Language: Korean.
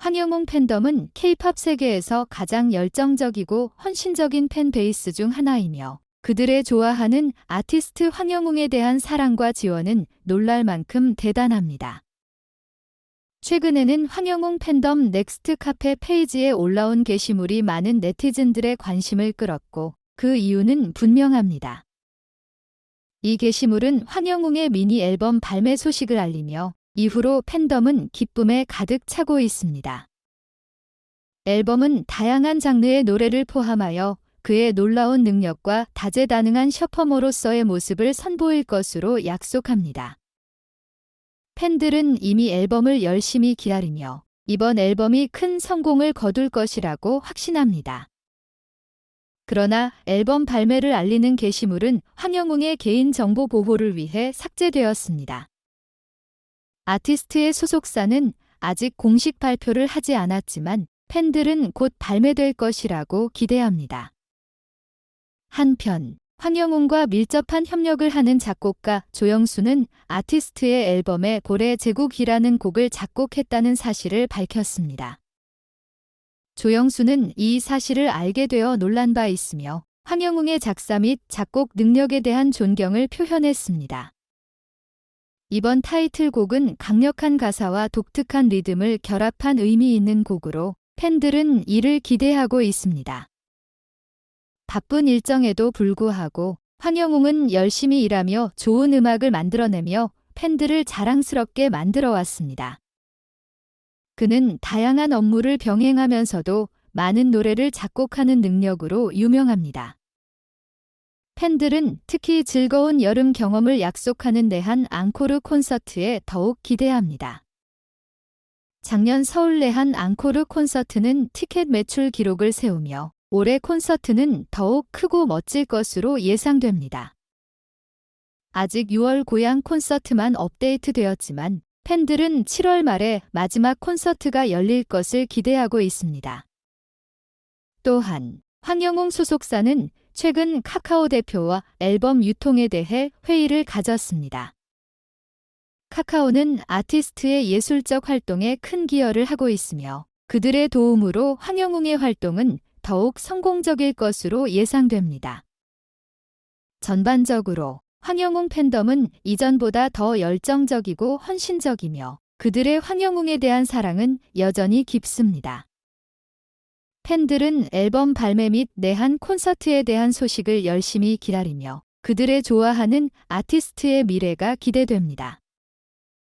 황영웅 팬덤은 K-팝 세계에서 가장 열정적이고 헌신적인 팬 베이스 중 하나이며 그들의 좋아하는 아티스트 황영웅에 대한 사랑과 지원은 놀랄 만큼 대단합니다. 최근에는 황영웅 팬덤 넥스트 카페 페이지에 올라온 게시물이 많은 네티즌들의 관심을 끌었고 그 이유는 분명합니다. 이 게시물은 황영웅의 미니 앨범 발매 소식을 알리며 이후로 팬덤은 기쁨에 가득 차고 있습니다. 앨범은 다양한 장르의 노래를 포함하여 그의 놀라운 능력과 다재다능한 셔퍼머로서의 모습을 선보일 것으로 약속합니다. 팬들은 이미 앨범을 열심히 기다리며 이번 앨범이 큰 성공을 거둘 것이라고 확신합니다. 그러나 앨범 발매를 알리는 게시물은 황영웅의 개인정보 보호를 위해 삭제되었습니다. 아티스트의 소속사는 아직 공식 발표를 하지 않았지만 팬들은 곧 발매될 것이라고 기대합니다. 한편 황영웅과 밀접한 협력을 하는 작곡가 조영수는 아티스트의 앨범에 고래 제국이라는 곡을 작곡했다는 사실을 밝혔습니다. 조영수는 이 사실을 알게 되어 놀란 바 있으며 황영웅의 작사 및 작곡 능력에 대한 존경을 표현했습니다. 이번 타이틀곡은 강력한 가사와 독특한 리듬을 결합한 의미 있는 곡으로 팬들은 이를 기대하고 있습니다. 바쁜 일정에도 불구하고 황영웅은 열심히 일하며 좋은 음악을 만들어내며 팬들을 자랑스럽게 만들어 왔습니다. 그는 다양한 업무를 병행하면서도 많은 노래를 작곡하는 능력으로 유명합니다. 팬들은 특히 즐거운 여름 경험을 약속하는 내한 앙코르 콘서트에 더욱 기대합니다. 작년 서울 내한 앙코르 콘서트는 티켓 매출 기록을 세우며 올해 콘서트는 더욱 크고 멋질 것으로 예상됩니다. 아직 6월 고향 콘서트만 업데이트 되었지만 팬들은 7월 말에 마지막 콘서트가 열릴 것을 기대하고 있습니다. 또한 황영웅 소속사는 최근 카카오 대표와 앨범 유통에 대해 회의를 가졌습니다. 카카오는 아티스트의 예술적 활동에 큰 기여를 하고 있으며 그들의 도움으로 황영웅의 활동은 더욱 성공적일 것으로 예상됩니다. 전반적으로 황영웅 팬덤은 이전보다 더 열정적이고 헌신적이며 그들의 황영웅에 대한 사랑은 여전히 깊습니다. 팬들은 앨범 발매 및 내한 콘서트에 대한 소식을 열심히 기다리며 그들의 좋아하는 아티스트의 미래가 기대됩니다.